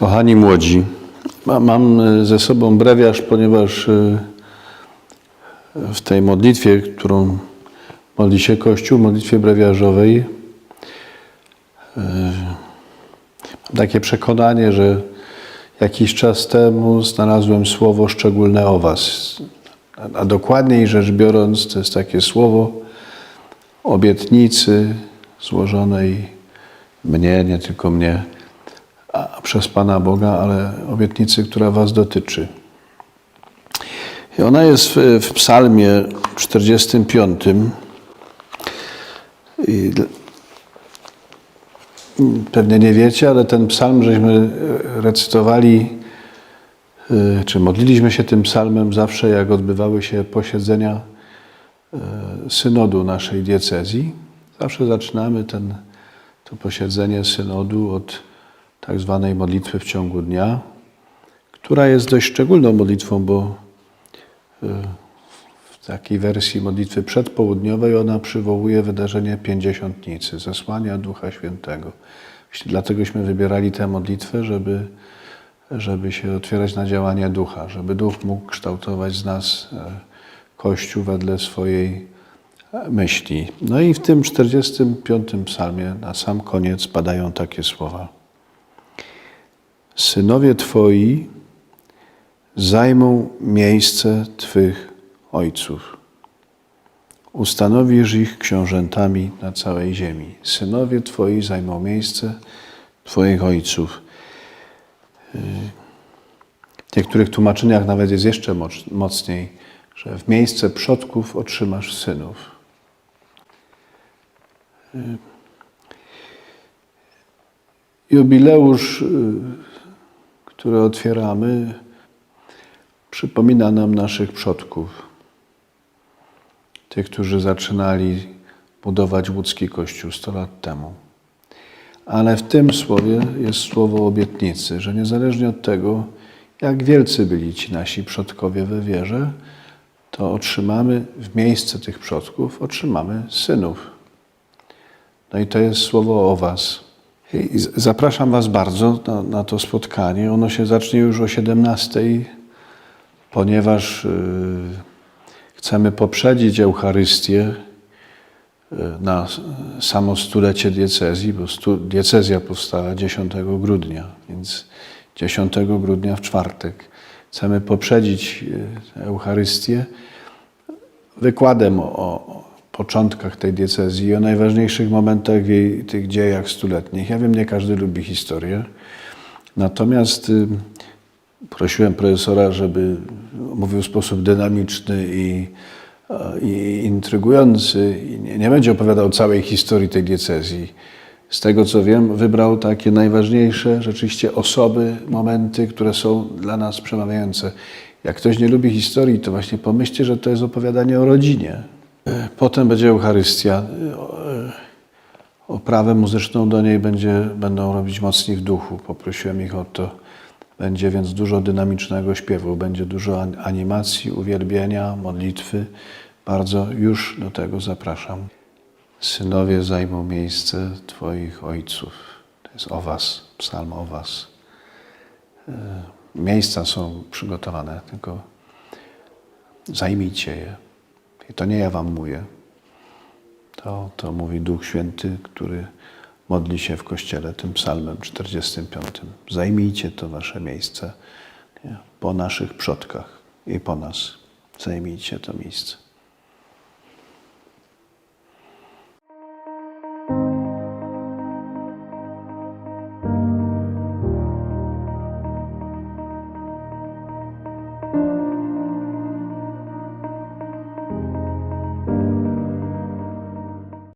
Kochani młodzi, ma- mam e, ze sobą brewiarz, ponieważ e, w tej modlitwie, którą modli się Kościół, modlitwie brewiarzowej, e, mam takie przekonanie, że jakiś czas temu znalazłem słowo szczególne o Was. A- dokładniej rzecz biorąc, to jest takie słowo obietnicy złożonej mnie, nie tylko mnie, przez Pana Boga, ale obietnicy, która Was dotyczy. I ona jest w, w Psalmie 45. I pewnie nie wiecie, ale ten psalm żeśmy recytowali, e, czy modliliśmy się tym psalmem zawsze, jak odbywały się posiedzenia e, synodu naszej diecezji. Zawsze zaczynamy ten, to posiedzenie synodu od tak zwanej modlitwy w ciągu dnia, która jest dość szczególną modlitwą, bo y, w takiej wersji modlitwy przedpołudniowej ona przywołuje wydarzenie pięćdziesiątnicy, zesłania Ducha Świętego. Dlategośmy wybierali tę modlitwę, żeby, żeby się otwierać na działanie Ducha, żeby Duch mógł kształtować z nas e, Kościół wedle swojej e, myśli. No i w tym 45 psalmie na sam koniec padają takie słowa. Synowie Twoi zajmą miejsce Twych ojców. Ustanowisz ich książętami na całej ziemi. Synowie Twoi zajmą miejsce Twoich ojców. W niektórych tłumaczeniach nawet jest jeszcze moc- mocniej, że w miejsce przodków otrzymasz synów. Jubileusz, który otwieramy, przypomina nam naszych przodków. Tych, którzy zaczynali budować łódzki kościół 100 lat temu. Ale w tym słowie jest słowo obietnicy, że niezależnie od tego, jak wielcy byli ci nasi przodkowie we wierze, to otrzymamy w miejsce tych przodków, otrzymamy synów. No i to jest słowo o Was. Zapraszam Was bardzo na, na to spotkanie. Ono się zacznie już o 17, ponieważ y, chcemy poprzedzić Eucharystię y, na samo stulecie diecezji, bo stu, diecezja powstała 10 grudnia, więc 10 grudnia w czwartek. Chcemy poprzedzić y, Eucharystię wykładem o początkach tej diecezji o najważniejszych momentach w jej tych dziejach stuletnich. Ja wiem, nie każdy lubi historię, natomiast y, prosiłem profesora, żeby mówił w sposób dynamiczny i, e, i intrygujący i nie będzie opowiadał całej historii tej diecezji. Z tego co wiem, wybrał takie najważniejsze rzeczywiście osoby, momenty, które są dla nas przemawiające. Jak ktoś nie lubi historii, to właśnie pomyślcie, że to jest opowiadanie o rodzinie. E, Potem będzie Eucharystia. E, e, Oprawę muzyczną do niej będzie, będą robić mocni w duchu. Poprosiłem ich o to. Będzie więc dużo dynamicznego śpiewu, będzie dużo an- animacji, uwielbienia, modlitwy. Bardzo już do tego zapraszam. Synowie zajmą miejsce Twoich ojców. To jest o Was, psalm o Was. Miejsca są przygotowane, tylko zajmijcie je. I to nie ja Wam mówię. To, to mówi Duch Święty, który modli się w Kościele tym psalmem 45. Zajmijcie to Wasze miejsce nie? po naszych przodkach i po nas. Zajmijcie to miejsce.